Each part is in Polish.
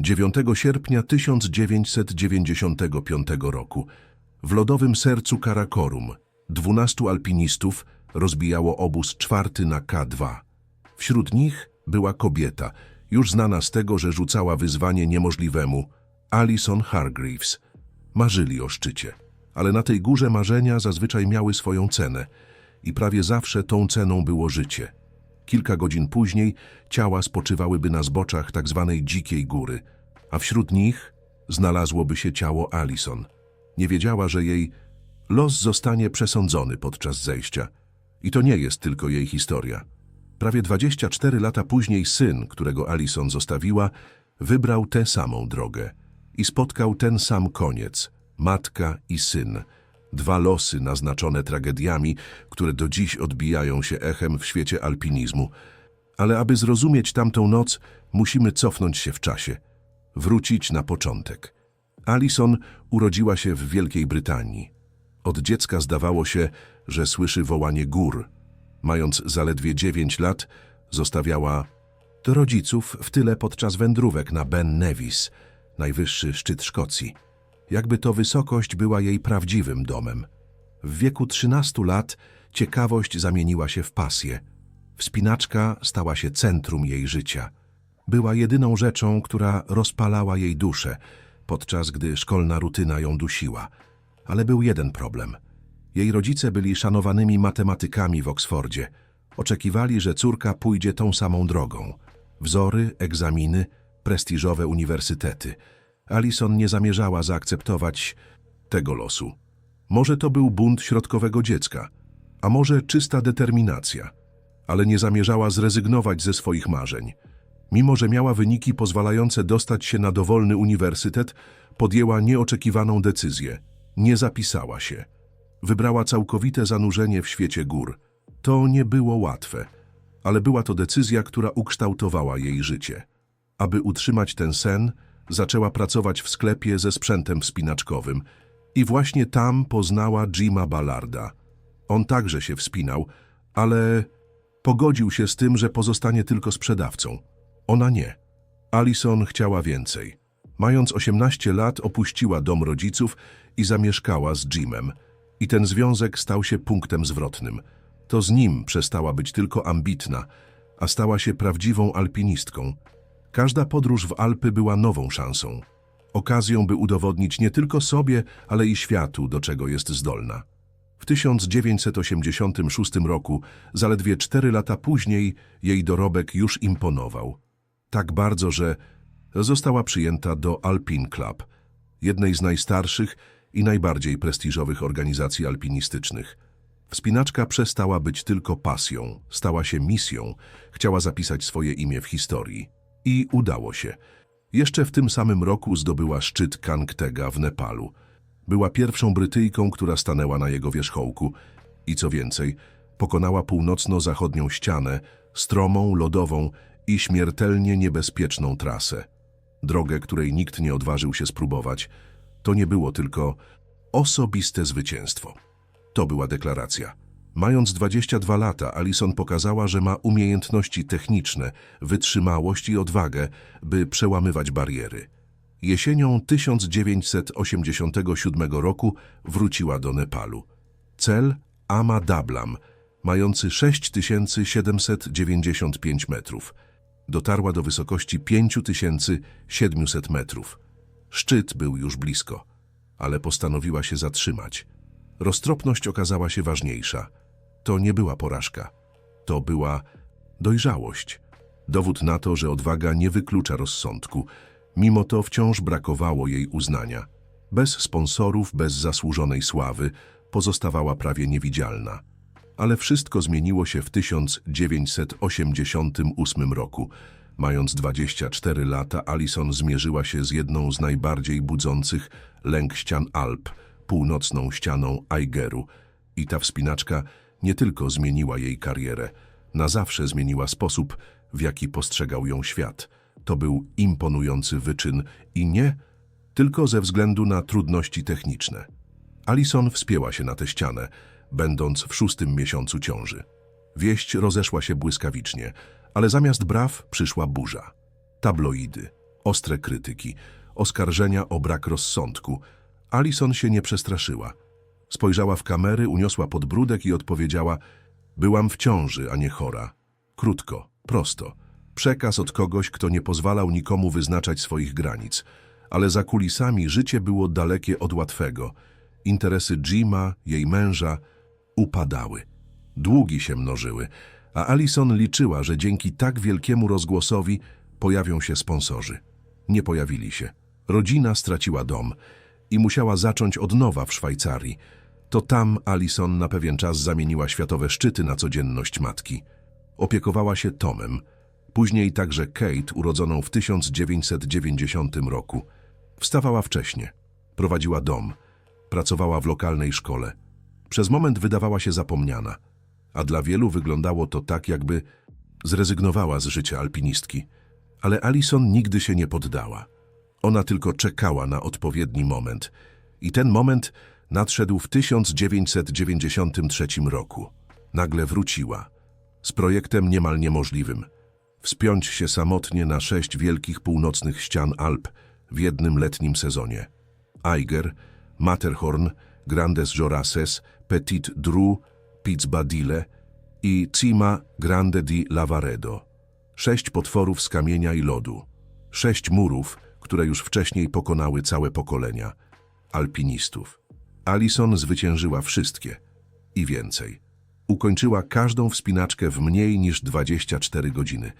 9 sierpnia 1995 roku w lodowym sercu Karakorum 12 alpinistów rozbijało obóz czwarty na K2. Wśród nich była kobieta, już znana z tego, że rzucała wyzwanie niemożliwemu, Alison Hargreaves. Marzyli o szczycie, ale na tej górze marzenia zazwyczaj miały swoją cenę i prawie zawsze tą ceną było życie. Kilka godzin później ciała spoczywałyby na zboczach tak zwanej dzikiej góry, a wśród nich znalazłoby się ciało Alison. Nie wiedziała, że jej los zostanie przesądzony podczas zejścia. I to nie jest tylko jej historia. Prawie 24 lata później syn, którego Alison zostawiła, wybrał tę samą drogę i spotkał ten sam koniec, matka i syn. Dwa losy naznaczone tragediami, które do dziś odbijają się echem w świecie alpinizmu. Ale aby zrozumieć tamtą noc, musimy cofnąć się w czasie. Wrócić na początek. Alison urodziła się w Wielkiej Brytanii. Od dziecka zdawało się, że słyszy wołanie gór. Mając zaledwie 9 lat, zostawiała rodziców w tyle podczas wędrówek na Ben Nevis, najwyższy szczyt Szkocji. Jakby to wysokość była jej prawdziwym domem. W wieku 13 lat ciekawość zamieniła się w pasję. Wspinaczka stała się centrum jej życia. Była jedyną rzeczą, która rozpalała jej duszę, podczas gdy szkolna rutyna ją dusiła. Ale był jeden problem. Jej rodzice byli szanowanymi matematykami w Oksfordzie. Oczekiwali, że córka pójdzie tą samą drogą. Wzory, egzaminy, prestiżowe uniwersytety. Alison nie zamierzała zaakceptować tego losu. Może to był bunt środkowego dziecka, a może czysta determinacja, ale nie zamierzała zrezygnować ze swoich marzeń. Mimo, że miała wyniki pozwalające dostać się na dowolny uniwersytet, podjęła nieoczekiwaną decyzję. Nie zapisała się. Wybrała całkowite zanurzenie w świecie gór. To nie było łatwe, ale była to decyzja, która ukształtowała jej życie. Aby utrzymać ten sen, zaczęła pracować w sklepie ze sprzętem wspinaczkowym i właśnie tam poznała Jima Ballarda. On także się wspinał, ale pogodził się z tym, że pozostanie tylko sprzedawcą. Ona nie. Alison chciała więcej. Mając 18 lat opuściła dom rodziców i zamieszkała z Jimem. I ten związek stał się punktem zwrotnym. To z nim przestała być tylko ambitna, a stała się prawdziwą alpinistką. Każda podróż w Alpy była nową szansą. Okazją, by udowodnić nie tylko sobie, ale i światu, do czego jest zdolna. W 1986 roku, zaledwie cztery lata później, jej dorobek już imponował. Tak bardzo, że została przyjęta do Alpine Club, jednej z najstarszych i najbardziej prestiżowych organizacji alpinistycznych. Wspinaczka przestała być tylko pasją, stała się misją, chciała zapisać swoje imię w historii. I udało się. Jeszcze w tym samym roku zdobyła szczyt Kangtega w Nepalu. Była pierwszą Brytyjką, która stanęła na jego wierzchołku i co więcej, pokonała północno-zachodnią ścianę, stromą, lodową i śmiertelnie niebezpieczną trasę. Drogę, której nikt nie odważył się spróbować. To nie było tylko osobiste zwycięstwo. To była deklaracja. Mając 22 lata, Alison pokazała, że ma umiejętności techniczne, wytrzymałość i odwagę, by przełamywać bariery. Jesienią 1987 roku wróciła do Nepalu. Cel Ama Dablam, mający 6795 metrów. Dotarła do wysokości 5700 metrów. Szczyt był już blisko, ale postanowiła się zatrzymać. Roztropność okazała się ważniejsza. To nie była porażka. To była dojrzałość. Dowód na to, że odwaga nie wyklucza rozsądku. Mimo to wciąż brakowało jej uznania. Bez sponsorów, bez zasłużonej sławy, pozostawała prawie niewidzialna. Ale wszystko zmieniło się w 1988 roku. Mając 24 lata, Alison zmierzyła się z jedną z najbardziej budzących lęk ścian Alp, północną ścianą Aigeru. I ta wspinaczka nie tylko zmieniła jej karierę, na zawsze zmieniła sposób, w jaki postrzegał ją świat. To był imponujący wyczyn i nie tylko ze względu na trudności techniczne. Alison wspięła się na tę ścianę, będąc w szóstym miesiącu ciąży. Wieść rozeszła się błyskawicznie, ale zamiast braw przyszła burza. Tabloidy, ostre krytyki, oskarżenia o brak rozsądku. Alison się nie przestraszyła. Spojrzała w kamery, uniosła podbródek i odpowiedziała Byłam w ciąży, a nie chora. Krótko, prosto. Przekaz od kogoś, kto nie pozwalał nikomu wyznaczać swoich granic. Ale za kulisami życie było dalekie od łatwego. Interesy Jima, jej męża, upadały. Długi się mnożyły, a Alison liczyła, że dzięki tak wielkiemu rozgłosowi pojawią się sponsorzy. Nie pojawili się. Rodzina straciła dom i musiała zacząć od nowa w Szwajcarii. To tam Alison na pewien czas zamieniła światowe szczyty na codzienność matki. Opiekowała się Tomem, później także Kate, urodzoną w 1990 roku. Wstawała wcześnie, prowadziła dom, pracowała w lokalnej szkole. Przez moment wydawała się zapomniana, a dla wielu wyglądało to tak, jakby zrezygnowała z życia alpinistki. Ale Alison nigdy się nie poddała. Ona tylko czekała na odpowiedni moment. I ten moment nadszedł w 1993 roku. Nagle wróciła. Z projektem niemal niemożliwym. Wspiąć się samotnie na sześć wielkich północnych ścian Alp w jednym letnim sezonie. Eiger, Matterhorn, Grandes Joraces, Petit Dru, Pizzbadile i Cima Grande di Lavaredo. Sześć potworów z kamienia i lodu. Sześć murów, które już wcześniej pokonały całe pokolenia. Alpinistów. Alison zwyciężyła wszystkie. I więcej. Ukończyła każdą wspinaczkę w mniej niż 24 godziny.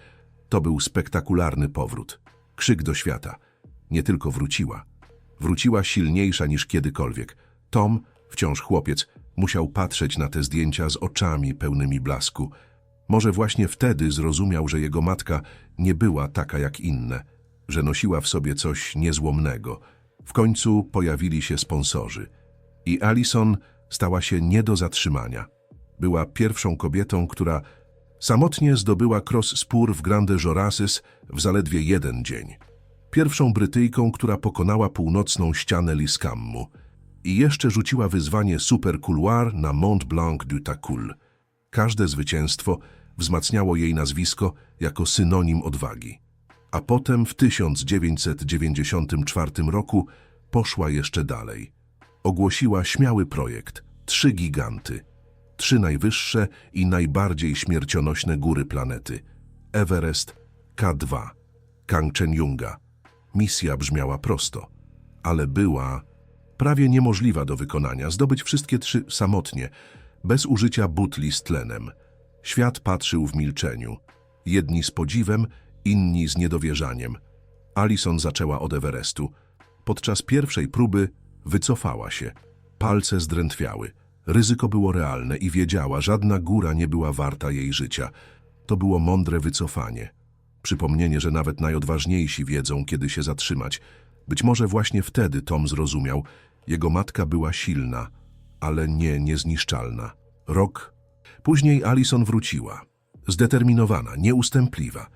To był spektakularny powrót. Krzyk do świata. Nie tylko wróciła. Wróciła silniejsza niż kiedykolwiek. Tom, wciąż chłopiec, musiał patrzeć na te zdjęcia z oczami pełnymi blasku. Może właśnie wtedy zrozumiał, że jego matka nie była taka jak inne, że nosiła w sobie coś niezłomnego. W końcu pojawili się sponsorzy. I Alison stała się nie do zatrzymania. Była pierwszą kobietą, która samotnie zdobyła cross spór w Grande Joraces w zaledwie jeden dzień. Pierwszą Brytyjką, która pokonała północną ścianę Liskammu i jeszcze rzuciła wyzwanie Super Couloir na Mont Blanc du Tacul. Każde zwycięstwo wzmacniało jej nazwisko jako synonim odwagi. A potem w 1994 roku poszła jeszcze dalej. Ogłosiła śmiały projekt Trzy giganty. Trzy najwyższe i najbardziej śmiercionośne góry planety. Everest, K2, Kangchenjunga. Misja brzmiała prosto, ale była prawie niemożliwa do wykonania. Zdobyć wszystkie trzy samotnie, bez użycia butli z tlenem. Świat patrzył w milczeniu. Jedni z podziwem, inni z niedowierzaniem. Alison zaczęła od Everestu. Podczas pierwszej próby wycofała się. Palce zdrętwiały. Ryzyko było realne i wiedziała, żadna góra nie była warta jej życia. To było mądre wycofanie. Przypomnienie, że nawet najodważniejsi wiedzą, kiedy się zatrzymać. Być może właśnie wtedy Tom zrozumiał, jego matka była silna, ale nie niezniszczalna. Rok później Alison wróciła. Zdeterminowana, nieustępliwa.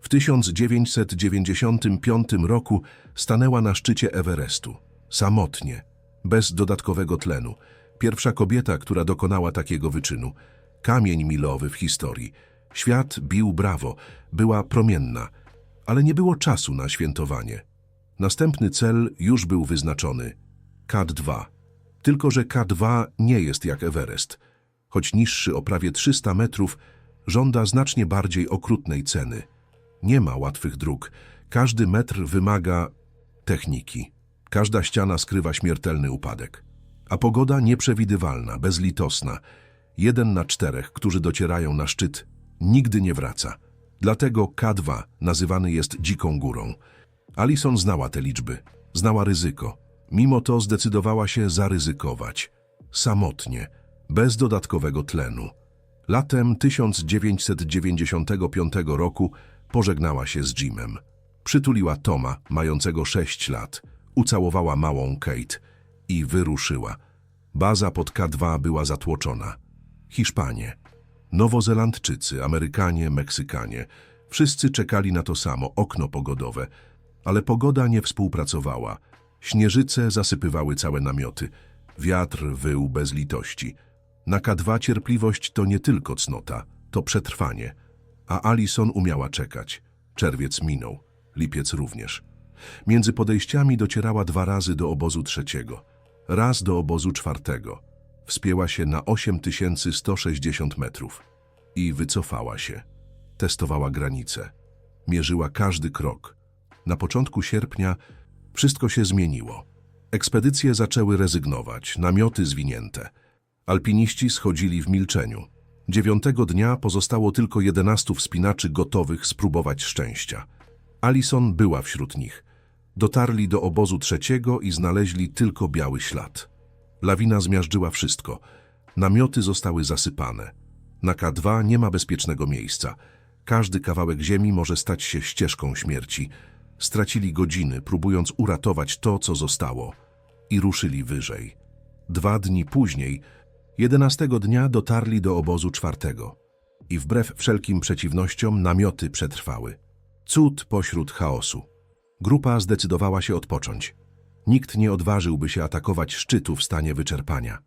W 1995 roku stanęła na szczycie Everestu. Samotnie, bez dodatkowego tlenu. Pierwsza kobieta, która dokonała takiego wyczynu. Kamień milowy w historii. Świat bił brawo, była promienna, ale nie było czasu na świętowanie. Następny cel już był wyznaczony. K2. Tylko, że K2 nie jest jak Everest. Choć niższy o prawie 300 metrów, żąda znacznie bardziej okrutnej ceny. Nie ma łatwych dróg. Każdy metr wymaga techniki. Każda ściana skrywa śmiertelny upadek. A pogoda nieprzewidywalna, bezlitosna. Jeden na czterech, którzy docierają na szczyt, nigdy nie wraca. Dlatego K2 nazywany jest dziką górą. Alison znała te liczby, znała ryzyko. Mimo to zdecydowała się zaryzykować. Samotnie, bez dodatkowego tlenu. Latem 1995 roku pożegnała się z Jimem. Przytuliła Toma, mającego sześć lat, ucałowała małą Kate i wyruszyła. Baza pod K2 była zatłoczona. Hiszpanie, Nowozelandczycy, Amerykanie, Meksykanie. Wszyscy czekali na to samo, okno pogodowe. Ale pogoda nie współpracowała. Śnieżyce zasypywały całe namioty. Wiatr wył bez litości. Na K2 cierpliwość to nie tylko cnota, to przetrwanie. A Alison umiała czekać. Czerwiec minął, lipiec również. Między podejściami docierała dwa razy do obozu trzeciego, raz do obozu czwartego. Wspięła się na 8160 metrów i wycofała się. Testowała granice. Mierzyła każdy krok. Na początku sierpnia wszystko się zmieniło. Ekspedycje zaczęły rezygnować, namioty zwinięte. Alpiniści schodzili w milczeniu. Dziewiątego dnia pozostało tylko 11 wspinaczy gotowych spróbować szczęścia. Alison była wśród nich. Dotarli do obozu trzeciego i znaleźli tylko biały ślad. Lawina zmiażdżyła wszystko. Namioty zostały zasypane. Na K2 nie ma bezpiecznego miejsca. Każdy kawałek ziemi może stać się ścieżką śmierci. Stracili godziny, próbując uratować to, co zostało. I ruszyli wyżej. Dwa dni później, jedenastego dnia dotarli do obozu czwartego. I wbrew wszelkim przeciwnościom namioty przetrwały. Cud pośród chaosu. Grupa zdecydowała się odpocząć. Nikt nie odważyłby się atakować szczytu w stanie wyczerpania.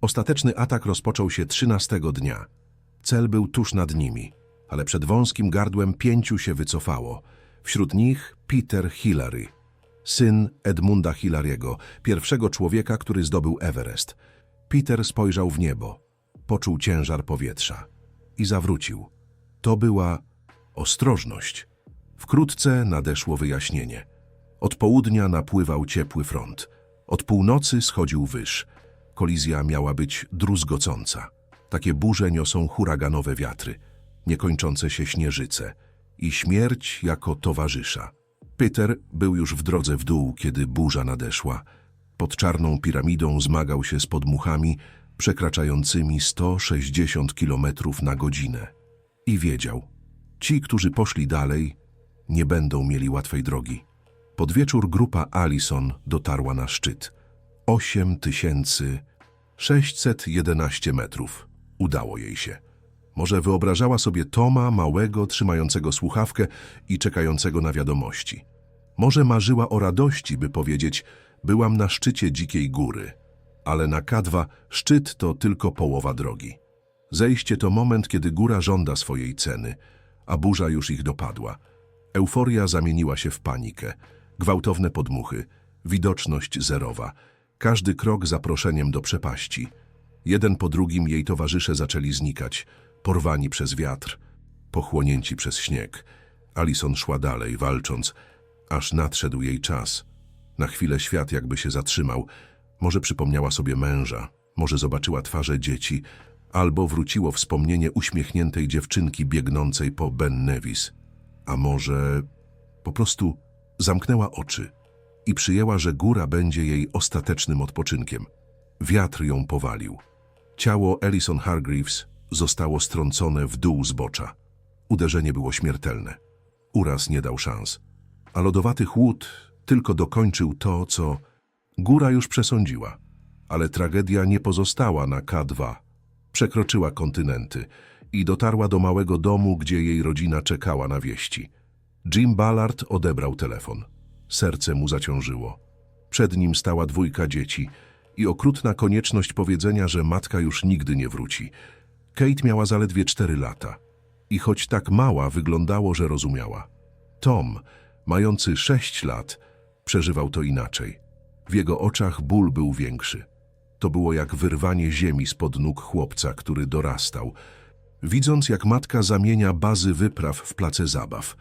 Ostateczny atak rozpoczął się trzynastego dnia. Cel był tuż nad nimi, ale przed wąskim gardłem pięciu się wycofało. Wśród nich Peter Hillary, syn Edmunda Hillary'ego, pierwszego człowieka, który zdobył Everest. Peter spojrzał w niebo, poczuł ciężar powietrza i zawrócił. To była ostrożność. Wkrótce nadeszło wyjaśnienie. Od południa napływał ciepły front. Od północy schodził wyż. Kolizja miała być druzgocąca. Takie burze niosą huraganowe wiatry, niekończące się śnieżyce i śmierć jako towarzysza. Peter był już w drodze w dół, kiedy burza nadeszła. Pod czarną piramidą zmagał się z podmuchami przekraczającymi 160 km na godzinę. I wiedział, ci, którzy poszli dalej, nie będą mieli łatwej drogi. Pod wieczór grupa Allison dotarła na szczyt. 8611 metrów. Udało jej się. Może wyobrażała sobie Toma, małego, trzymającego słuchawkę i czekającego na wiadomości. Może marzyła o radości, by powiedzieć, byłam na szczycie dzikiej góry. Ale na K2 szczyt to tylko połowa drogi. Zejście to moment, kiedy góra żąda swojej ceny, a burza już ich dopadła. Euforia zamieniła się w panikę. Gwałtowne podmuchy, widoczność zerowa, każdy krok zaproszeniem do przepaści. Jeden po drugim jej towarzysze zaczęli znikać, porwani przez wiatr, pochłonięci przez śnieg. Alison szła dalej, walcząc, aż nadszedł jej czas. Na chwilę świat jakby się zatrzymał. Może przypomniała sobie męża, może zobaczyła twarze dzieci, albo wróciło wspomnienie uśmiechniętej dziewczynki biegnącej po Ben Nevis. A może po prostu zamknęła oczy i przyjęła, że góra będzie jej ostatecznym odpoczynkiem. Wiatr ją powalił. Ciało Ellison Hargreaves zostało strącone w dół zbocza. Uderzenie było śmiertelne. Uraz nie dał szans. A lodowaty chłód tylko dokończył to, co góra już przesądziła. Ale tragedia nie pozostała na K2. Przekroczyła kontynenty i dotarła do małego domu, gdzie jej rodzina czekała na wieści. Jim Ballard odebrał telefon. Serce mu zaciążyło. Przed nim stała dwójka dzieci i okrutna konieczność powiedzenia, że matka już nigdy nie wróci. Kate miała zaledwie cztery lata i choć tak mała, wyglądało, że rozumiała. Tom, mający sześć lat, przeżywał to inaczej. W jego oczach ból był większy. To było jak wyrwanie ziemi spod nóg chłopca, który dorastał, widząc jak matka zamienia bazy wypraw w place zabaw.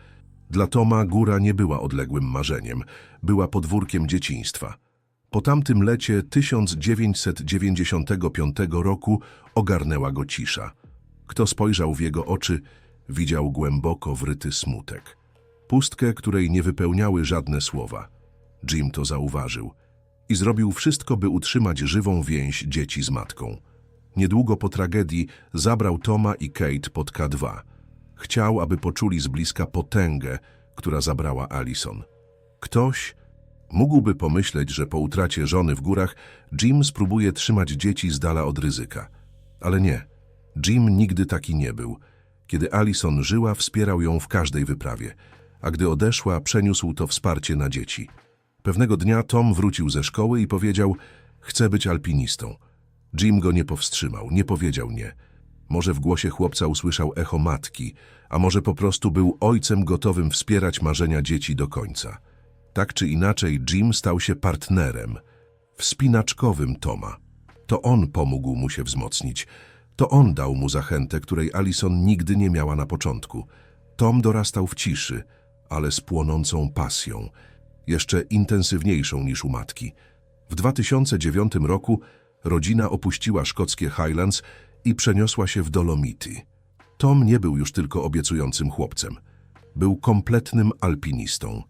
Dla Toma góra nie była odległym marzeniem, była podwórkiem dzieciństwa. Po tamtym lecie 1995 roku ogarnęła go cisza. Kto spojrzał w jego oczy, widział głęboko wryty smutek. Pustkę, której nie wypełniały żadne słowa. Jim to zauważył i zrobił wszystko, by utrzymać żywą więź dzieci z matką. Niedługo po tragedii zabrał Toma i Kate pod K2. Chciał, aby poczuli z bliska potęgę, która zabrała Alison. Ktoś mógłby pomyśleć, że po utracie żony w górach Jim spróbuje trzymać dzieci z dala od ryzyka. Ale nie. Jim nigdy taki nie był. Kiedy Alison żyła, wspierał ją w każdej wyprawie, a gdy odeszła, przeniósł to wsparcie na dzieci. Pewnego dnia Tom wrócił ze szkoły i powiedział: Chcę być alpinistą. Jim go nie powstrzymał, nie powiedział nie. Może w głosie chłopca usłyszał echo matki, a może po prostu był ojcem gotowym wspierać marzenia dzieci do końca. Tak czy inaczej, Jim stał się partnerem, wspinaczkowym Toma. To on pomógł mu się wzmocnić. To on dał mu zachętę, której Alison nigdy nie miała na początku. Tom dorastał w ciszy, ale z płonącą pasją, jeszcze intensywniejszą niż u matki. W 2009 roku rodzina opuściła szkockie Highlands i przeniosła się w Dolomity. Tom nie był już tylko obiecującym chłopcem. Był kompletnym alpinistą.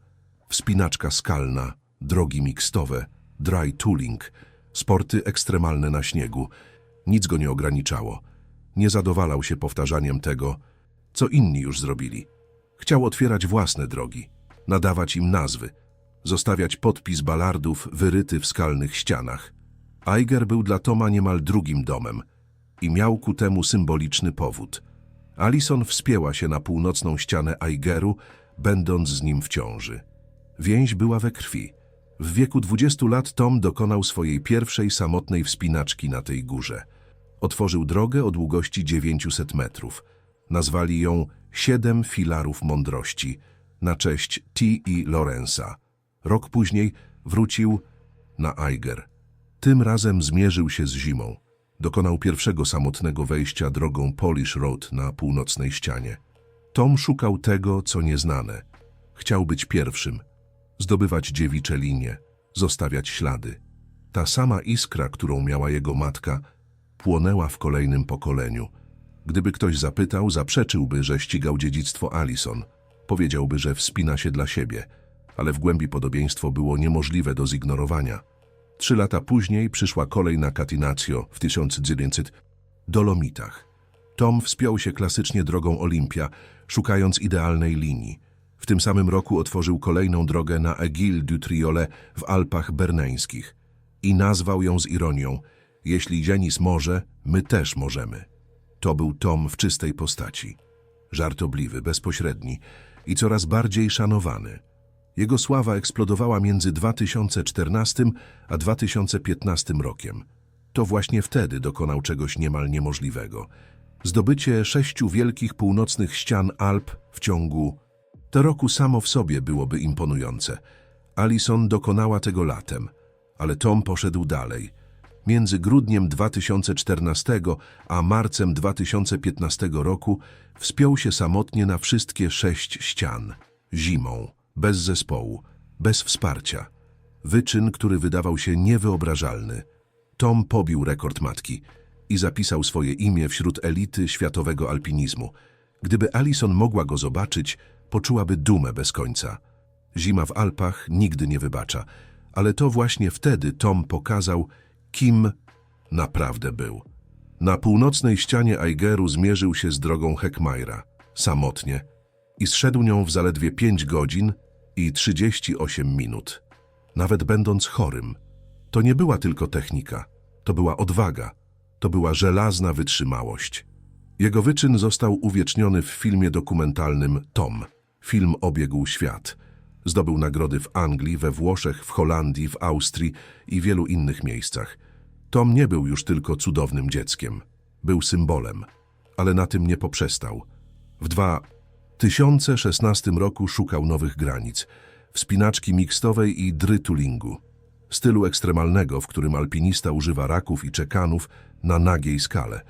Wspinaczka skalna, drogi mikstowe, dry tooling, sporty ekstremalne na śniegu. Nic go nie ograniczało. Nie zadowalał się powtarzaniem tego, co inni już zrobili. Chciał otwierać własne drogi, nadawać im nazwy, zostawiać podpis balardów wyryty w skalnych ścianach. Eiger był dla Toma niemal drugim domem i miał ku temu symboliczny powód. Alison wspięła się na północną ścianę Eigeru, będąc z nim w ciąży. Więź była we krwi. W wieku 20 lat Tom dokonał swojej pierwszej samotnej wspinaczki na tej górze. Otworzył drogę o długości 900 metrów. Nazwali ją Siedem Filarów Mądrości na cześć T. i Lorenza. Rok później wrócił na Eiger. Tym razem zmierzył się z zimą. Dokonał pierwszego samotnego wejścia drogą Polish Road na północnej ścianie. Tom szukał tego, co nieznane. Chciał być pierwszym, zdobywać dziewicze linie, zostawiać ślady. Ta sama iskra, którą miała jego matka, płonęła w kolejnym pokoleniu. Gdyby ktoś zapytał, zaprzeczyłby, że ścigał dziedzictwo Alison. Powiedziałby, że wspina się dla siebie, ale w głębi podobieństwo było niemożliwe do zignorowania. Trzy lata później przyszła kolej na Catinaccio w 1900 Dolomitach. Tom wspiął się klasycznie drogą Olimpia, szukając idealnej linii. W tym samym roku otworzył kolejną drogę na Aiguille du Triolet w Alpach Berneńskich i nazwał ją z ironią Jeśli Jenis może, my też możemy. To był Tom w czystej postaci. Żartobliwy, bezpośredni i coraz bardziej szanowany. Jego sława eksplodowała między 2014 a 2015 rokiem. To właśnie wtedy dokonał czegoś niemal niemożliwego. Zdobycie sześciu wielkich północnych ścian Alp w ciągu to roku samo w sobie byłoby imponujące. Alison dokonała tego latem, ale Tom poszedł dalej. Między grudniem 2014 a marcem 2015 roku wspiął się samotnie na wszystkie sześć ścian. Zimą, bez zespołu, bez wsparcia. Wyczyn, który wydawał się niewyobrażalny. Tom pobił rekord matki i zapisał swoje imię wśród elity światowego alpinizmu. Gdyby Alison mogła go zobaczyć, poczułaby dumę bez końca. Zima w Alpach nigdy nie wybacza, ale to właśnie wtedy Tom pokazał, kim naprawdę był. Na północnej ścianie Eigeru zmierzył się z drogą Heckmeira, samotnie, i zszedł nią w zaledwie 5 godzin i 38 minut. Nawet będąc chorym, to nie była tylko technika, to była odwaga, to była żelazna wytrzymałość. Jego wyczyn został uwieczniony w filmie dokumentalnym Tom. Film obiegł świat. Zdobył nagrody w Anglii, we Włoszech, w Holandii, w Austrii i wielu innych miejscach. Tom nie był już tylko cudownym dzieckiem. Był symbolem, ale na tym nie poprzestał. W 2016 roku szukał nowych granic, wspinaczki mikstowej i drytulingu. Stylu ekstremalnego, w którym alpinista używa raków i czekanów na nagiej skale.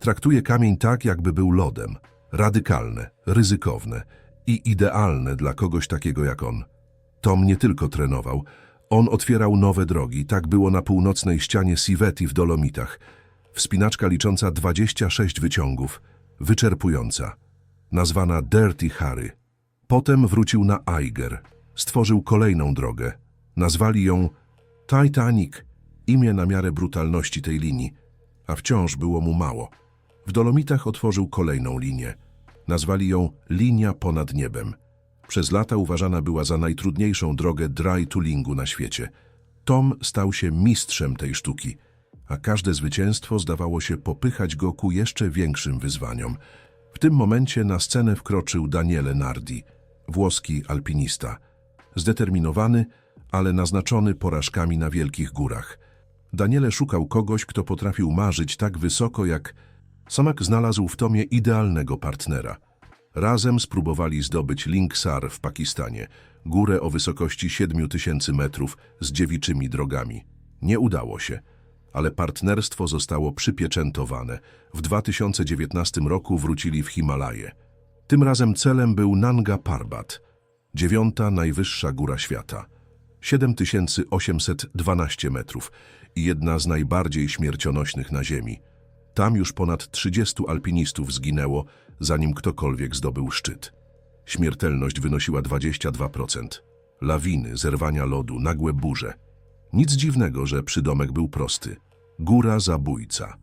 Traktuje kamień tak, jakby był lodem. Radykalne, ryzykowne i idealne dla kogoś takiego jak on. Tom nie tylko trenował, on otwierał nowe drogi. Tak było na północnej ścianie Siveti w Dolomitach. Wspinaczka licząca 26 wyciągów, wyczerpująca, nazwana Dirty Harry. Potem wrócił na Eiger, stworzył kolejną drogę. Nazwali ją Titanic, imię na miarę brutalności tej linii, a wciąż było mu mało. W Dolomitach otworzył kolejną linię. Nazwali ją Linia ponad niebem. Przez lata uważana była za najtrudniejszą drogę dry toolingu na świecie. Tom stał się mistrzem tej sztuki, a każde zwycięstwo zdawało się popychać go ku jeszcze większym wyzwaniom. W tym momencie na scenę wkroczył Daniele Nardi, włoski alpinista. Zdeterminowany, ale naznaczony porażkami na wielkich górach. Daniele szukał kogoś, kto potrafił marzyć tak wysoko jak Samak znalazł w Tomie idealnego partnera. Razem spróbowali zdobyć Linksar w Pakistanie, górę o wysokości 7000 metrów z dziewiczymi drogami. Nie udało się, ale partnerstwo zostało przypieczętowane. W 2019 roku wrócili w Himalaje. Tym razem celem był Nanga Parbat, dziewiąta najwyższa góra świata. 7812 metrów i jedna z najbardziej śmiercionośnych na Ziemi. Tam już ponad 30 alpinistów zginęło, zanim ktokolwiek zdobył szczyt. Śmiertelność wynosiła 22%. Lawiny, zerwania lodu, nagłe burze. Nic dziwnego, że przydomek był prosty. Góra zabójca.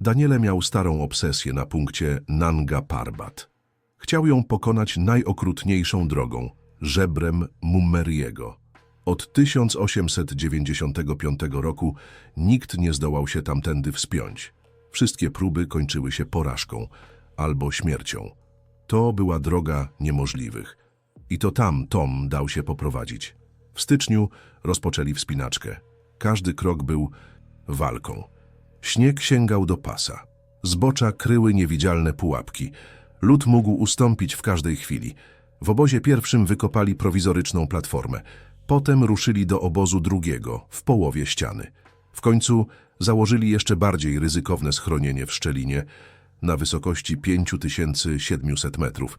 Daniele miał starą obsesję na punkcie Nanga Parbat. Chciał ją pokonać najokrutniejszą drogą, żebrem Mummeriego. Od 1895 roku nikt nie zdołał się tamtędy wspiąć. Wszystkie próby kończyły się porażką albo śmiercią. To była droga niemożliwych. I to tam Tom dał się poprowadzić. W styczniu rozpoczęli wspinaczkę. Każdy krok był walką. Śnieg sięgał do pasa. Zbocza kryły niewidzialne pułapki. Lód mógł ustąpić w każdej chwili. W obozie pierwszym wykopali prowizoryczną platformę. Potem ruszyli do obozu drugiego, w połowie ściany. W końcu założyli jeszcze bardziej ryzykowne schronienie w Szczelinie na wysokości 5700 metrów.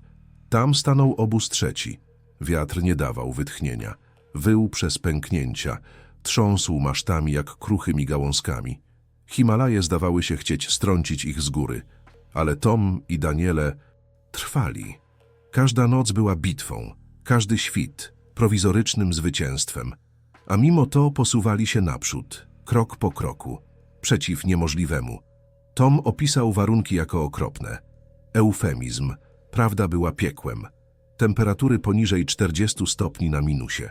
Tam stanął obóz trzeci. Wiatr nie dawał wytchnienia. Wył przez pęknięcia, trząsł masztami jak kruchymi gałązkami. Himalaje zdawały się chcieć strącić ich z góry, ale Tom i Daniele trwali. Każda noc była bitwą, każdy świt prowizorycznym zwycięstwem, a mimo to posuwali się naprzód, krok po kroku, przeciw niemożliwemu. Tom opisał warunki jako okropne. Eufemizm. Prawda była piekłem. Temperatury poniżej 40 stopni na minusie.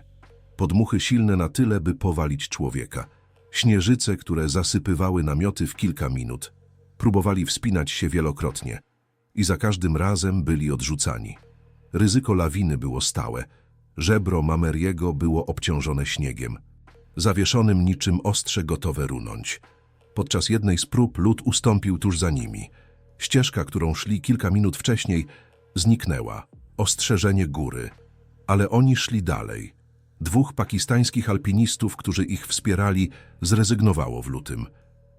Podmuchy silne na tyle, by powalić człowieka. Śnieżyce, które zasypywały namioty w kilka minut. Próbowali wspinać się wielokrotnie i za każdym razem byli odrzucani. Ryzyko lawiny było stałe. Żebro Mameriego było obciążone śniegiem, zawieszonym niczym ostrze gotowe runąć. Podczas jednej z prób lód ustąpił tuż za nimi. Ścieżka, którą szli kilka minut wcześniej, zniknęła. Ostrzeżenie góry. Ale oni szli dalej. Dwóch pakistańskich alpinistów, którzy ich wspierali, zrezygnowało w lutym.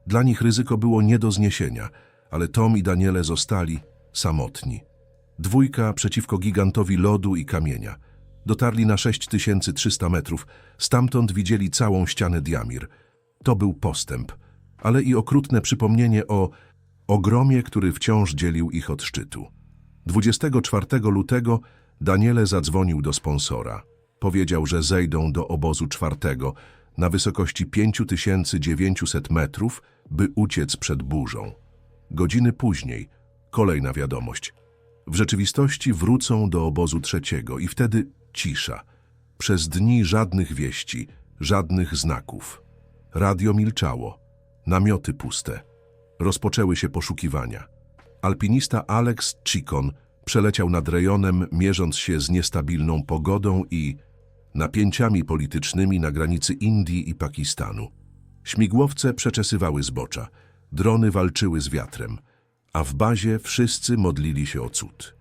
Dla nich ryzyko było nie do zniesienia, ale Tom i Daniele zostali samotni. Dwójka przeciwko gigantowi lodu i kamienia. Dotarli na 6300 metrów. Stamtąd widzieli całą ścianę Diamir. To był postęp, ale i okrutne przypomnienie o ogromie, który wciąż dzielił ich od szczytu. 24 lutego Daniele zadzwonił do sponsora. Powiedział, że zejdą do obozu czwartego na wysokości 5900 metrów, by uciec przed burzą. Godziny później kolejna wiadomość. W rzeczywistości wrócą do obozu trzeciego i wtedy cisza. Przez dni żadnych wieści, żadnych znaków. Radio milczało, namioty puste. Rozpoczęły się poszukiwania. Alpinista Alex Chikon przeleciał nad rejonem, mierząc się z niestabilną pogodą i napięciami politycznymi na granicy Indii i Pakistanu. Śmigłowce przeczesywały zbocza, drony walczyły z wiatrem, a w bazie wszyscy modlili się o cud.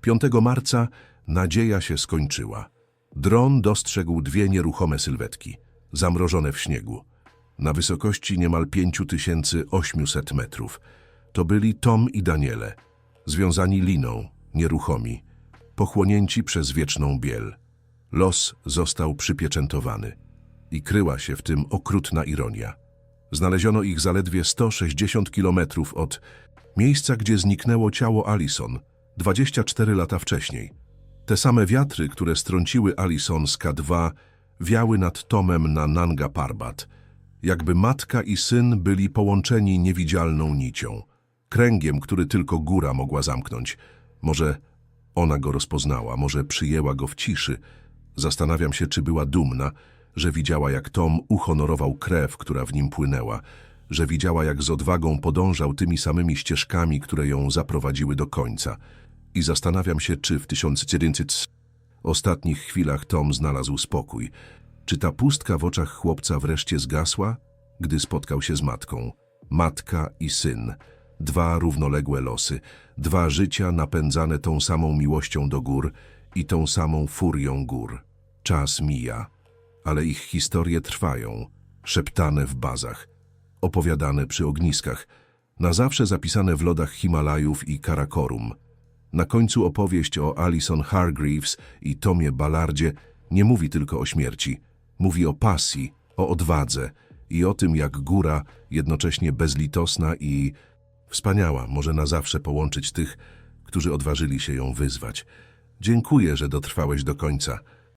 5 marca nadzieja się skończyła. Dron dostrzegł dwie nieruchome sylwetki, zamrożone w śniegu, na wysokości niemal 5800 metrów. To byli Tom i Daniele, związani liną, nieruchomi, pochłonięci przez wieczną biel. Los został przypieczętowany i kryła się w tym okrutna ironia. Znaleziono ich zaledwie 160 kilometrów od miejsca, gdzie zniknęło ciało Alison 24 lata wcześniej. Te same wiatry, które strąciły Alison z K2, wiały nad Tomem na Nanga Parbat, jakby matka i syn byli połączeni niewidzialną nicią, kręgiem, który tylko góra mogła zamknąć. Może ona go rozpoznała, może przyjęła go w ciszy. Zastanawiam się, czy była dumna, że widziała, jak Tom uhonorował krew, która w nim płynęła, że widziała, jak z odwagą podążał tymi samymi ścieżkami, które ją zaprowadziły do końca. I zastanawiam się, czy w 1900 ostatnich chwilach Tom znalazł spokój. Czy ta pustka w oczach chłopca wreszcie zgasła, gdy spotkał się z matką? Matka i syn. Dwa równoległe losy, dwa życia napędzane tą samą miłością do gór i tą samą furią gór. Czas mija, ale ich historie trwają, szeptane w bazach, opowiadane przy ogniskach, na zawsze zapisane w lodach Himalajów i Karakorum. Na końcu opowieść o Alison Hargreaves i Tomie Ballardzie nie mówi tylko o śmierci, mówi o pasji, o odwadze i o tym, jak góra, jednocześnie bezlitosna i wspaniała, może na zawsze połączyć tych, którzy odważyli się ją wyzwać. Dziękuję, że dotrwałeś do końca.